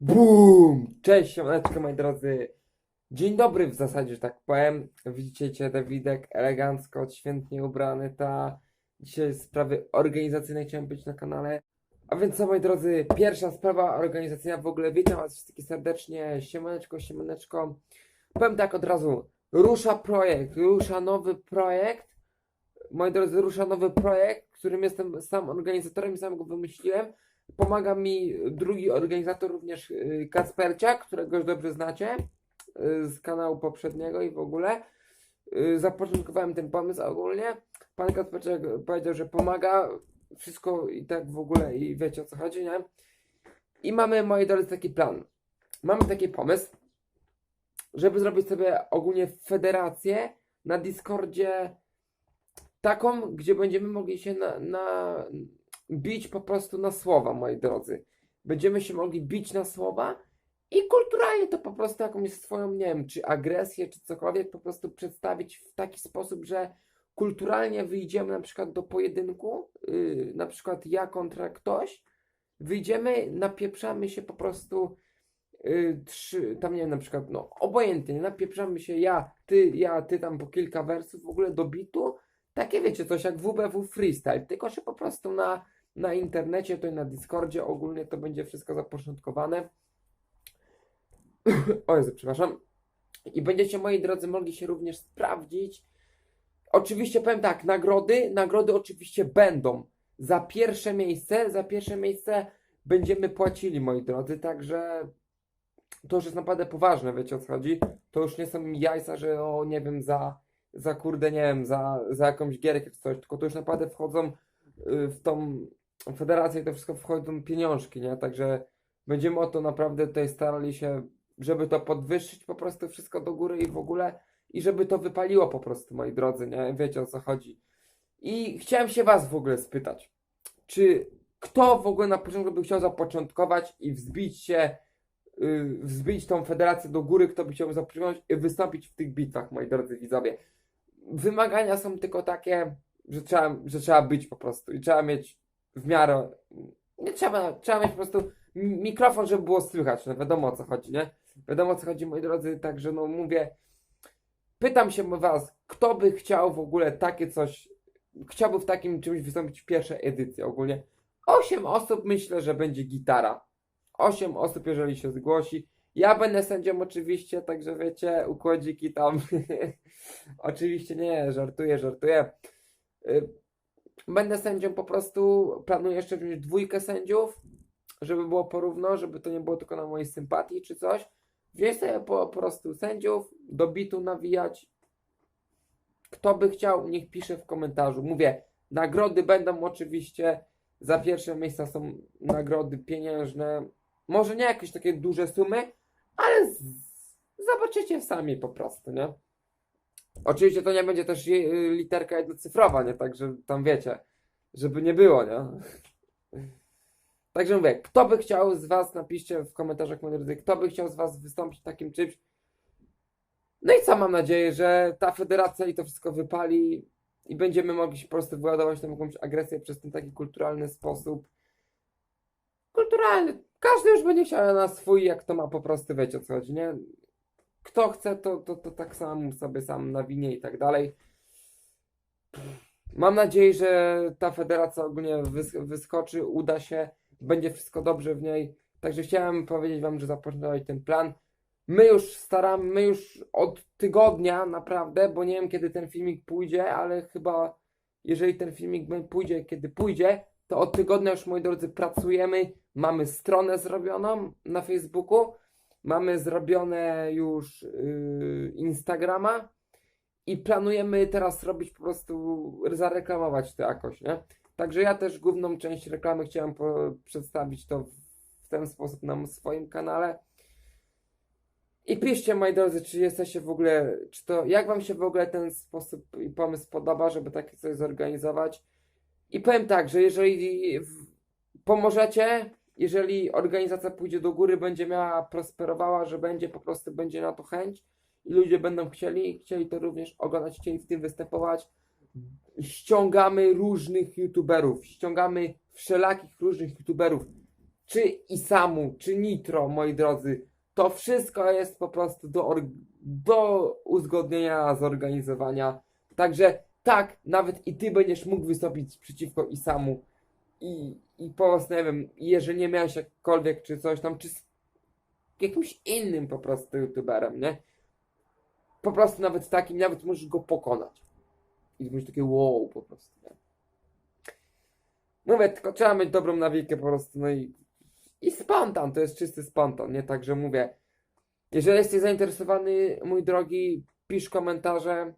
Bum! Cześć, siemaneczko moi drodzy. Dzień dobry w zasadzie, że tak powiem. Widzicie cię, Dawidek, elegancko, odświętnie ubrany, ta dzisiaj sprawy organizacyjne chciałem być na kanale. A więc co moi drodzy, pierwsza sprawa organizacyjna w ogóle, witam was wszystkich serdecznie, siemaneczko, siemaneczko. Powiem tak od razu, rusza projekt, rusza nowy projekt. Moi drodzy, rusza nowy projekt, którym jestem sam organizatorem i sam go wymyśliłem. Pomaga mi drugi organizator, również y, Kacperciak, którego już dobrze znacie y, z kanału poprzedniego i w ogóle. Y, Zapoczątkowałem ten pomysł ogólnie. Pan Kacperciak powiedział, że pomaga wszystko i tak w ogóle i wiecie o co chodzi, nie? I mamy, moi drodzy, taki plan. Mamy taki pomysł, żeby zrobić sobie ogólnie federację na Discordzie taką, gdzie będziemy mogli się na, na bić po prostu na słowa, moi drodzy. Będziemy się mogli bić na słowa i kulturalnie to po prostu jakąś swoją, nie wiem, czy agresję, czy cokolwiek po prostu przedstawić w taki sposób, że kulturalnie wyjdziemy na przykład do pojedynku, yy, na przykład ja kontra ktoś, wyjdziemy, napieprzamy się po prostu yy, trzy, tam nie wiem, na przykład, no obojętnie, nie? napieprzamy się ja, ty, ja, ty tam po kilka wersów w ogóle do bitu, takie wiecie, coś jak WBW Freestyle, tylko że po prostu na, na internecie, to i na Discordzie ogólnie to będzie wszystko zapoczątkowane. o Jezu, przepraszam. I będziecie, moi drodzy, mogli się również sprawdzić. Oczywiście powiem tak, nagrody, nagrody oczywiście będą. Za pierwsze miejsce, za pierwsze miejsce będziemy płacili, moi drodzy, także to już jest naprawdę poważne, wiecie o co chodzi. To już nie są jajca, że o, nie wiem, za za kurde, nie wiem, za, za jakąś gierkę czy coś, tylko to już naprawdę wchodzą w tą federację i to wszystko wchodzą pieniążki, nie? Także będziemy o to naprawdę tutaj starali się, żeby to podwyższyć po prostu wszystko do góry i w ogóle i żeby to wypaliło po prostu, moi drodzy, nie? Wiecie o co chodzi. I chciałem się was w ogóle spytać, czy kto w ogóle na początku by chciał zapoczątkować i wzbić się y, wzbić tą federację do góry, kto by chciał zapoczątkować i wystąpić w tych bitwach, moi drodzy widzowie wymagania są tylko takie, że trzeba, że trzeba być po prostu i trzeba mieć w miarę, nie trzeba, trzeba mieć po prostu mi- mikrofon, żeby było słychać, no wiadomo o co chodzi, nie? Wiadomo o co chodzi, moi drodzy, także no mówię, pytam się was, kto by chciał w ogóle takie coś, chciałby w takim czymś wystąpić w pierwszej edycji ogólnie. Osiem osób myślę, że będzie gitara. Osiem osób, jeżeli się zgłosi. Ja będę sędzią oczywiście, także wiecie, układziki tam. oczywiście nie, żartuję, żartuję. Y, Będę sędzią po prostu, planuję jeszcze wziąć dwójkę sędziów, żeby było porówno, żeby to nie było tylko na mojej sympatii czy coś. Wziąć sobie po, prostu sędziów, do bitu nawijać. Kto by chciał, niech pisze w komentarzu. Mówię, nagrody będą oczywiście, za pierwsze miejsca są nagrody pieniężne. Może nie jakieś takie duże sumy, ale z, zobaczycie sami po prostu, nie? Oczywiście to nie będzie też y, literka jednocyfrowa, nie? Także tam wiecie, żeby nie było, nie? Także mówię, kto by chciał z Was, napiszcie w komentarzach, moi drodzy, kto by chciał z Was wystąpić w takim czymś. No i co, mam nadzieję, że ta federacja i to wszystko wypali i będziemy mogli się po prostu wyładować tą jakąś agresję przez ten taki kulturalny sposób. Kulturalny. Każdy już będzie chciał na swój, jak to ma po prostu, wiecie o co chodzi, nie? Kto chce, to, to, to tak sam sobie sam nawinie i tak dalej. Mam nadzieję, że ta federacja ogólnie wys- wyskoczy, uda się, będzie wszystko dobrze w niej. Także chciałem powiedzieć Wam, że zapoczątkować ten plan. My już staramy, my już od tygodnia naprawdę, bo nie wiem kiedy ten filmik pójdzie, ale chyba jeżeli ten filmik pójdzie, kiedy pójdzie, to od tygodnia już moi drodzy pracujemy. Mamy stronę zrobioną na Facebooku, mamy zrobione już yy, Instagrama i planujemy teraz robić po prostu, zareklamować to jakoś, nie? Także ja też główną część reklamy chciałem przedstawić to w, w ten sposób na swoim kanale. I piszcie, moi drodzy, czy jesteście w ogóle, czy to, jak wam się w ogóle ten sposób i pomysł podoba, żeby takie coś zorganizować. I powiem tak, że jeżeli pomożecie, jeżeli organizacja pójdzie do góry, będzie miała, prosperowała, że będzie po prostu, będzie na to chęć i ludzie będą chcieli, chcieli to również oglądać, chcieli w tym występować, ściągamy różnych youtuberów, ściągamy wszelakich różnych youtuberów. czy Isamu, czy Nitro, moi drodzy, to wszystko jest po prostu do, do uzgodnienia, zorganizowania. Także tak, nawet i ty będziesz mógł wystąpić przeciwko Isamu i, i po prostu, nie wiem, jeżeli nie miałeś jakkolwiek czy coś tam, czy z jakimś innym po prostu youtuberem, nie? Po prostu nawet takim, nawet możesz go pokonać. I być takie wow po prostu, nie? Mówię, tylko trzeba mieć dobrą nawikę po prostu, no i i spontan, to jest czysty spontan, nie? Także mówię, jeżeli jesteś zainteresowany, mój drogi, pisz komentarze.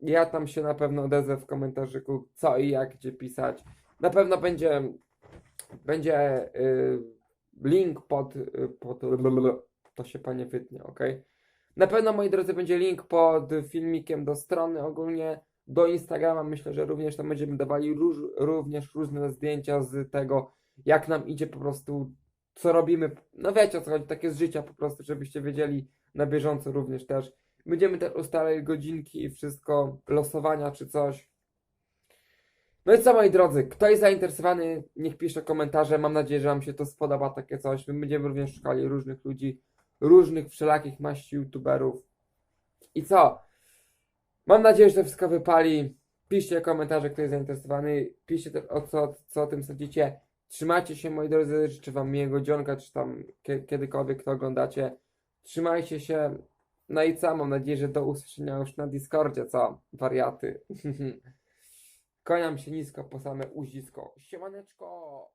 Ja tam się na pewno odezwę w komentarzyku, co i jak, gdzie pisać. Na pewno będzie, będzie y, link pod, y, pod, to się panie wytnie, ok? Na pewno, moi drodzy, będzie link pod filmikiem do strony ogólnie, do Instagrama. Myślę, że również tam będziemy dawali róż, również różne zdjęcia z tego, jak nam idzie po prostu co robimy. No wiecie o co chodzi, takie z życia po prostu, żebyście wiedzieli na bieżąco również też. Będziemy też ustalać godzinki i wszystko, losowania czy coś. No i co moi drodzy, kto jest zainteresowany, niech pisze komentarze. Mam nadzieję, że Wam się to spodoba takie coś. My będziemy również szukali różnych ludzi, różnych wszelakich maści youtuberów. I co? Mam nadzieję, że to wszystko wypali. Piszcie komentarze, kto jest zainteresowany. Piszcie też o co, co o tym sądzicie. Trzymajcie się, moi drodzy. Życzę Wam miłego dzionka, czy tam kie- kiedykolwiek to oglądacie. Trzymajcie się. No i co? Mam nadzieję, że do usłyszenia już na Discordzie, co? Wariaty. Kłaniam się nisko po same uzisko. Siemaneczko!